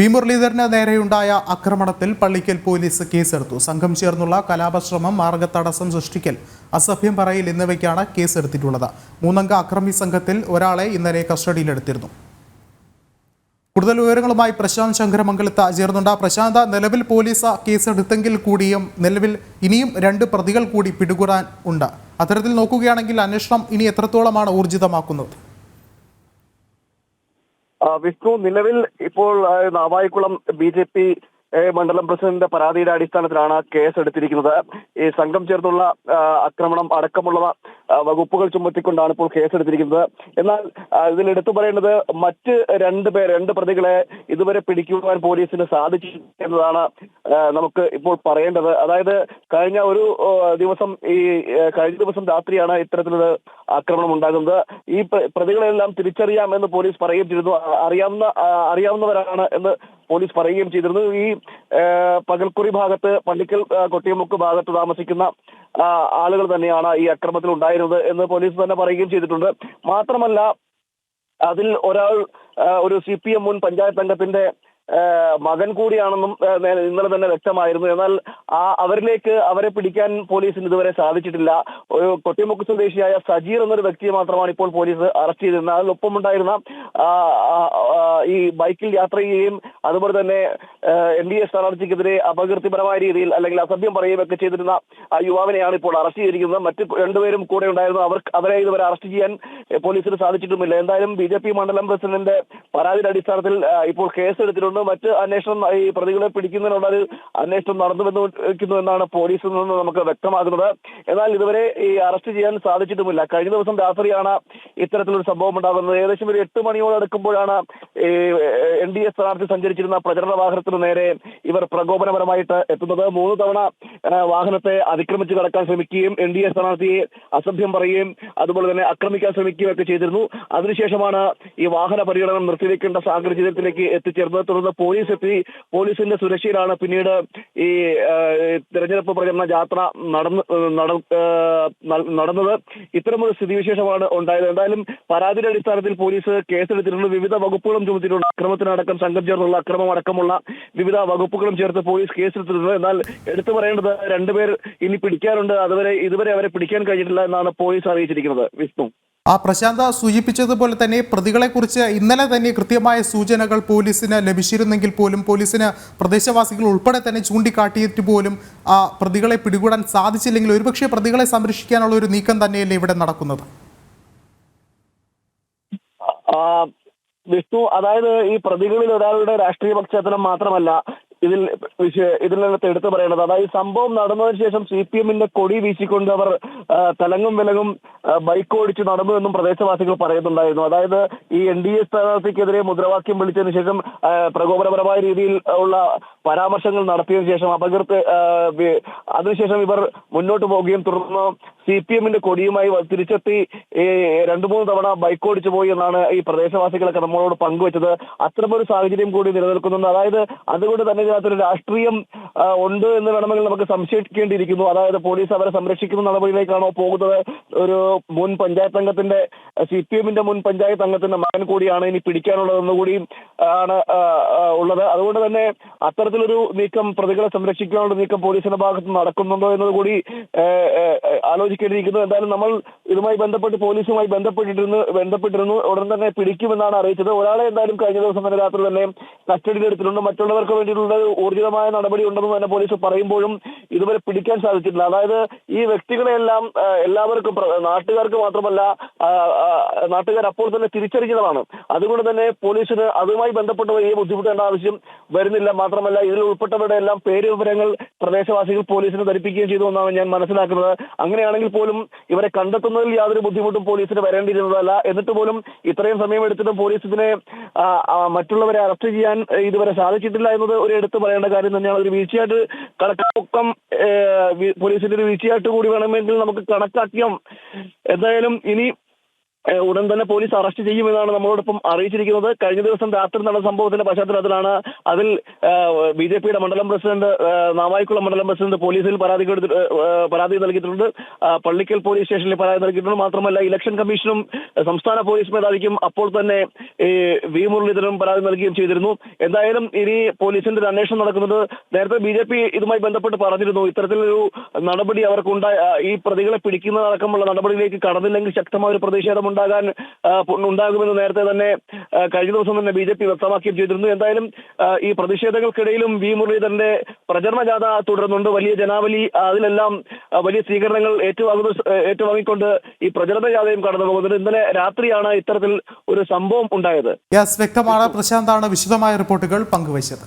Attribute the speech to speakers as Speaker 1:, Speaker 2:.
Speaker 1: V മുരളീധരന് നേരെയുണ്ടായ ആക്രമണത്തിൽ Pallikkal police കേസെടുത്തു. സംഘം ചേർന്നുള്ള കലാപശ്രമം മാർഗതടസ്സം സൃഷ്ടിക്കൽ. അസഭ്യം പറയൽ എന്നിവയ്ക്കാണ് കേസെടുത്തിട്ടുള്ളത്. മൂന്നംഗ അക്രമി സംഘത്തിൽ ഒരാളെ ഇന്നലെ കസ്റ്റഡിയിലെടുത്തിരുന്നു. കൂടുതൽ വിവരങ്ങളുമായി പ്രശാന്ത് ശങ്കരമംഗലത്ത് ചേർന്നുണ്ട്. പ്രശാന്ത നിലവിൽ പോലീസ് കേസെടുത്തെങ്കിൽ കൂടിയും നിലവിൽ ഇനിയും രണ്ട് പ്രതികൾ കൂടി പിടികൂടാൻ ഉണ്ട്. അത്തരത്തിൽ നോക്കുകയാണെങ്കിൽ അന്വേഷണം ഇനി എത്രത്തോളമാണ് ഊർജിതമാക്കുന്നത്?
Speaker 2: വിഷ്ണു നിലവിൽ ഇപ്പോൾ നാവായിക്കുളം ബി ജെ പി മണ്ഡലം പ്രസിഡന്റിന്റെ പരാതിയുടെ അടിസ്ഥാനത്തിലാണ് കേസ് എടുത്തിരിക്കുന്നത്. ഈ സംഘം ചേർന്നുള്ള ആക്രമണം അടക്കമുള്ള വകുപ്പുകൾ ചുമത്തിക്കൊണ്ടാണ് ഇപ്പോൾ കേസ് എടുത്തിരിക്കുന്നത്. എന്നാൽ ഇതിൽ എടുത്തു പറയേണ്ടത് മറ്റ് രണ്ട് പേർ രണ്ട് പ്രതികളെ ഇതുവരെ പിടിക്കുവാൻ പോലീസിന് സാധിച്ചു എന്നതാണ് നമുക്ക് ഇപ്പോൾ പറയേണ്ടത്. അതായത് കഴിഞ്ഞ ഒരു ദിവസം ഈ കഴിഞ്ഞ ദിവസം രാത്രിയാണ് ഇത്തരത്തിലൊരു ആക്രമണം ഉണ്ടാകുന്നത്. ഈ പ്രതികളെല്ലാം തിരിച്ചറിയാം എന്ന് പോലീസ് പറയുകയും ആ, അറിയാവുന്ന അറിയാവുന്നവരാണ് എന്ന് പോലീസ് പറയുകയും ചെയ്തിരുന്നു. ഈ പകൽക്കുറി ഭാഗത്ത് പള്ളിക്കൽ കൊട്ടിയമുക്ക് ഭാഗത്ത് താമസിക്കുന്ന ആളുകൾ തന്നെയാണ് ഈ അക്രമത്തിൽ ഉണ്ടായിരുന്നത് എന്ന് പോലീസ് തന്നെ പറയുകയും ചെയ്തിട്ടുണ്ട്. മാത്രമല്ല അതിൽ ഒരാൾ ഒരു സി പി എം മുൻ പഞ്ചായത്ത് അംഗത്തിന്റെ മകൻ കൂടിയാണെന്നും ഇന്നലെ തന്നെ വ്യക്തമായിരുന്നു. എന്നാൽ ആ അവരിലേക്ക് അവരെ പിടിക്കാൻ പോലീസിന് ഇതുവരെ സാധിച്ചിട്ടില്ല. ഒരു കൊട്ടിമുക്ക് സ്വദേശിയായ സജീർ എന്നൊരു വ്യക്തിയെ മാത്രമാണ് ഇപ്പോൾ പോലീസ് അറസ്റ്റ് ചെയ്തിരുന്നത്. അതിലൊപ്പമുണ്ടായിരുന്ന ഈ ബൈക്കിൽ യാത്ര ചെയ്യുകയും അതുപോലെ തന്നെ എൻ ഡി എ സ്ഥാനാർത്ഥിക്കെതിരെ അപകീർത്തിപരമായ രീതിയിൽ അല്ലെങ്കിൽ അസഭ്യം പറയുകയും ഒക്കെ ചെയ്തിരുന്ന ആ യുവാവിനെയാണ് ഇപ്പോൾ അറസ്റ്റ് ചെയ്തിരിക്കുന്നത്. മറ്റ് രണ്ടുപേരും കൂടെ ഉണ്ടായിരുന്നു. അവർ അവരെ ഇതുവരെ അറസ്റ്റ് ചെയ്യാൻ പോലീസിന് സാധിച്ചിട്ടുമില്ല. എന്തായാലും ബി മണ്ഡലം പ്രസിഡന്റിന്റെ പരാതിയുടെ അടിസ്ഥാനത്തിൽ ഇപ്പോൾ കേസ് എടുത്തിട്ടുണ്ട് മറ്റ് അന്വേഷണം ഈ പ്രതികളെ പിടിക്കുന്നതിനുള്ള ഒരു അന്വേഷണം നടന്നു വന്നിരിക്കുന്നു എന്നാണ് പോലീസിൽ നിന്ന് നമുക്ക് വ്യക്തമാകുന്നത്. എന്നാൽ ഇതുവരെ ഈ അറസ്റ്റ് ചെയ്യാൻ സാധിച്ചിട്ടുമില്ല. കഴിഞ്ഞ ദിവസം രാത്രിയാണ് ഇത്തരത്തിലൊരു സംഭവം ഉണ്ടാകുന്നത്. ഏകദേശം ഒരു എട്ട് മണിയോട് അടുക്കുമ്പോഴാണ് ഈ എൻ ഡി എ സ്ഥാനാർത്ഥി സഞ്ചരിച്ചിരുന്ന പ്രചരണ വാഹനത്തിന് നേരെ ഇവർ പ്രകോപനപരമായിട്ട് എത്തുന്നത്. മൂന്ന് തവണ വാഹനത്തെ അതിക്രമിച്ച് കടക്കാൻ ശ്രമിക്കുകയും എൻ ഡി എ സ്ഥാനാർത്ഥിയെ അസഭ്യം പറയുകയും അതുപോലെ തന്നെ ആക്രമിക്കാൻ ശ്രമിക്കുകയും ഒക്കെ ചെയ്തിരുന്നു. അതിനുശേഷമാണ് ഈ വാഹന പര്യടനം നിർത്തിവെക്കേണ്ട സാഹചര്യത്തിലേക്ക് എത്തിച്ചേർന്നത്. തുടർന്ന് പോലീസ് എത്തി പോലീസിന്റെ സുരക്ഷയിലാണ് പിന്നീട് ഈ തെരഞ്ഞെടുപ്പ് പ്രചരണ യാത്ര നടന്ന് നടന്നത്. ഇത്തരമൊരു സ്ഥിതിവിശേഷമാണ് ഉണ്ടായത്. എന്തായാലും പരാതിയുടെ അടിസ്ഥാനത്തിൽ പോലീസ് കേസെടുത്തിട്ടുണ്ട്. വിവിധ വകുപ്പുകളും ചുമത്തിയിട്ടുണ്ട്. അക്രമത്തിനടക്കം സംഘം ചേർന്നുള്ള അക്രമം അടക്കമുള്ള വിവിധ വകുപ്പുകളും ചേർത്ത് പോലീസ് കേസെടുത്തിട്ടുണ്ട്. എന്നാൽ എടുത്തു പറയേണ്ടത് രണ്ടുപേർ ഇനി പിടിക്കാനുണ്ട് അതുവരെ ഇതുവരെ അവരെ പിടിക്കാൻ കഴിഞ്ഞിട്ടില്ല എന്നാണ് പോലീസ് അറിയിച്ചിരിക്കുന്നത്. വിഷ്ണു.
Speaker 1: ആ പ്രശാന്ത സൂചിപ്പിച്ചതുപോലെ തന്നെ പ്രതികളെക്കുറിച്ച് ഇന്നലെ തന്നെ കൃത്യമായ സൂചനകൾ പോലീസിന് ലഭിച്ചിരുന്നെങ്കിൽ പോലും പോലീസിന് പ്രദേശവാസികൾ ഉൾപ്പെടെ തന്നെ ചൂണ്ടിക്കാട്ടിയിട്ട് പോലും ആ പ്രതികളെ പിടികൂടാൻ സാധിച്ചില്ലെങ്കിൽ ഒരുപക്ഷെ പ്രതികളെ സംരക്ഷിക്കാനുള്ള ഒരു നീക്കം തന്നെയല്ലേ ഇവിടെ നടക്കുന്നത്?
Speaker 2: വിഷ്ണു അതായത് ഈ പ്രതികളിൽ ഒരാളുടെ രാഷ്ട്രീയ പശ്ചാത്തലം മാത്രമല്ല ഇതിൽ വിഷയ- നിന്നത്തെ എടുത്തു പറയേണ്ടത് അതായത് സംഭവം നടന്നതിന് ശേഷം സി പി എമ്മിന്റെ കൊടി വീശിക്കൊണ്ട് അവർ തലങ്ങും വിലങ്ങും ബൈക്ക് ഓടിച്ച് നടന്നു എന്നും പ്രദേശവാസികൾ പറയുന്നുണ്ടായിരുന്നു. അതായത് ഈ എൻ ഡി എ സ്ഥാനാർത്ഥിക്കെതിരെ മുദ്രാവാക്യം വിളിച്ചതിന് ശേഷം പ്രകോപനപരമായ രീതിയിൽ ഉള്ള പരാമർശങ്ങൾ നടത്തിയതിനു ശേഷം അപകീർത്ത് അതിനുശേഷം ഇവർ മുന്നോട്ട് പോവുകയും തുടർന്ന് സി പി എമ്മിന്റെ കൊടിയുമായി തിരിച്ചെത്തി രണ്ടു മൂന്ന് തവണ ബൈക്ക് ഓടിച്ചു പോയി എന്നാണ് ഈ പ്രദേശവാസികളൊക്കെ നമ്മളോട് പങ്കുവച്ചത്. അത്തരമൊരു സാഹചര്യം കൂടി നിലനിൽക്കുന്നുണ്ട്. അതായത് അതുകൊണ്ട് തന്നെ ഇതിനകത്തൊരു രാഷ്ട്രീയം ഉണ്ട് എന്ന് വേണമെങ്കിൽ നമുക്ക് സംശയിക്കേണ്ടിയിരിക്കുന്നു. അതായത് പോലീസ് അവരെ സംരക്ഷിക്കുന്ന നടപടിയിലേക്കാണോ പോകുന്നത്? ഒരു മുൻ പഞ്ചായത്ത് അംഗത്തിന്റെ സി പി എമ്മിന്റെ മുൻ പഞ്ചായത്ത് അംഗത്തിന്റെ മകൻ കൂടിയാണ് ഇനി പിടിക്കാനുള്ളതെന്ന് കൂടി ആണ് ഉള്ളത്. അതുകൊണ്ട് തന്നെ അത്തരത്തിലൊരു നീക്കം പ്രതികളെ സംരക്ഷിക്കാനുള്ള നീക്കം പോലീസിന്റെ ഭാഗത്ത് നടക്കുന്നുണ്ടോ എന്നത് കൂടി ആലോചിക്കേണ്ടിയിരിക്കുന്നു. എന്തായാലും നമ്മൾ ഇതുമായി ബന്ധപ്പെട്ട് പോലീസുമായി ബന്ധപ്പെട്ടിരുന്നു ബന്ധപ്പെട്ടിരുന്നു. ഉടൻ തന്നെ പിടിക്കുമെന്നാണ് അറിയിച്ചത്. ഒരാളെ എന്തായാലും കഴിഞ്ഞ ദിവസം തന്നെ രാത്രി തന്നെ കസ്റ്റഡിയിൽ എടുത്തിട്ടുണ്ട് മറ്റുള്ളവർക്ക് വേണ്ടിയിട്ടുള്ള ഊർജിതമായ നടപടി ഉണ്ടെന്ന് തന്നെ പോലീസ് പറയുമ്പോഴും ഇതുവരെ പിടിക്കാൻ സാധിച്ചിട്ടില്ല. അതായത് ഈ വ്യക്തികളെല്ലാം ആ, എല്ലാവർക്കും നാട്ടുകാർക്ക് മാത്രമല്ല നാട്ടുകാർ അപ്പോൾ തന്നെ തിരിച്ചറിഞ്ഞതാണ്. അതുകൊണ്ട് തന്നെ പോലീസിന് അതുമായി ബന്ധപ്പെട്ട വലിയ ബുദ്ധിമുട്ടേണ്ട ആവശ്യം വരുന്നില്ല. മാത്രമല്ല ഇതിൽ ഉൾപ്പെട്ടവരുടെ എല്ലാം പേര് വിവരങ്ങൾ പ്രദേശവാസികൾ പോലീസിന് ധരിപ്പിക്കുകയും ചെയ്തു എന്നാണ് ഞാൻ മനസ്സിലാക്കുന്നത്. അങ്ങനെയാണെങ്കിൽ പോലും ഇവരെ കണ്ടെത്തുന്നതിൽ യാതൊരു ബുദ്ധിമുട്ടും പോലീസിന് വരേണ്ടിയിരുന്നതല്ല. എന്നിട്ട് പോലും ഇത്രയും സമയം എടുത്തിട്ടും പോലീസ് ഇതിനെ മറ്റുള്ളവരെ അറസ്റ്റ് ചെയ്യാൻ ഇതുവരെ സാധിച്ചിട്ടില്ല എന്നത് ഒരു എടുത്തു പറയേണ്ട കാര്യം തന്നെയാണ്. ഒരു വീഴ്ചയായിട്ട് കണക്കാക്കം. പോലീസിന്റെ ഒരു വീഴ്ചയായിട്ട് കൂടി വേണമെങ്കിൽ നമുക്ക് കണക്കാക്കിയാം. എന്തായാലും ഇനി ഉടൻ തന്നെ പോലീസ് അറസ്റ്റ് ചെയ്യുമെന്നാണ് നമ്മളോടൊപ്പം അറിയിച്ചിരിക്കുന്നത്. കഴിഞ്ഞ ദിവസം രാത്രി നടന്ന സംഭവത്തിന്റെ പശ്ചാത്തലത്തിലാണ് അതിൽ ബി ജെ പിയുടെ മണ്ഡലം പ്രസിഡന്റ് നാവായിക്കുളം മണ്ഡലം പ്രസിഡന്റ് പോലീസിൽ പരാതി പരാതി നൽകിയിട്ടുണ്ട്. പള്ളിക്കൽ പോലീസ് സ്റ്റേഷനിൽ പരാതി നൽകിയിട്ടുണ്ട്. മാത്രമല്ല ഇലക്ഷൻ കമ്മീഷനും സംസ്ഥാന പോലീസ് മേധാവിക്കും അപ്പോൾ തന്നെ വി മുരളീധരനും പരാതി നൽകുകയും ചെയ്തിരുന്നു. എന്തായാലും ഇനി പോലീസിന്റെ ഒരു അന്വേഷണം നടക്കുന്നത് നേരത്തെ ബി ജെ പി ഇതുമായി ബന്ധപ്പെട്ട് പറഞ്ഞിരുന്നു. ഇത്തരത്തിലൊരു നടപടി അവർക്കുണ്ടായ ഈ പ്രതികളെ പിടിക്കുന്നതടക്കമുള്ള നടപടിയിലേക്ക് കടന്നില്ലെങ്കിൽ ശക്തമായ ഒരു പ്രതിഷേധം ഉണ്ടാകാൻ ഉണ്ടാകുമെന്ന് നേരത്തെ തന്നെ കഴിഞ്ഞ ദിവസം തന്നെ ബി ജെ പി വ്യക്തമാക്കുകയും ചെയ്തിരുന്നു. എന്തായാലും ഈ പ്രതിഷേധങ്ങൾക്കിടയിലും വി മുരളീധരന്റെ പ്രചരണ ജാഥ തുടരുന്നുണ്ട്. വലിയ ജനാവലി അതിലെല്ലാം വലിയ സ്വീകരണങ്ങൾ ഏറ്റുവാങ്ങുന്ന ഏറ്റുവാങ്ങിക്കൊണ്ട് ഈ പ്രചരണ ജാഥയും കടന്നു പോകുന്നത് ഇന്നലെ രാത്രിയാണ് ഇത്തരത്തിൽ ഒരു സംഭവം ഉണ്ടായത്.
Speaker 1: വ്യക്തമാണ്. പ്രശാന്താണ് വിശദമായ റിപ്പോർട്ടുകൾ പങ്കുവച്ചത്.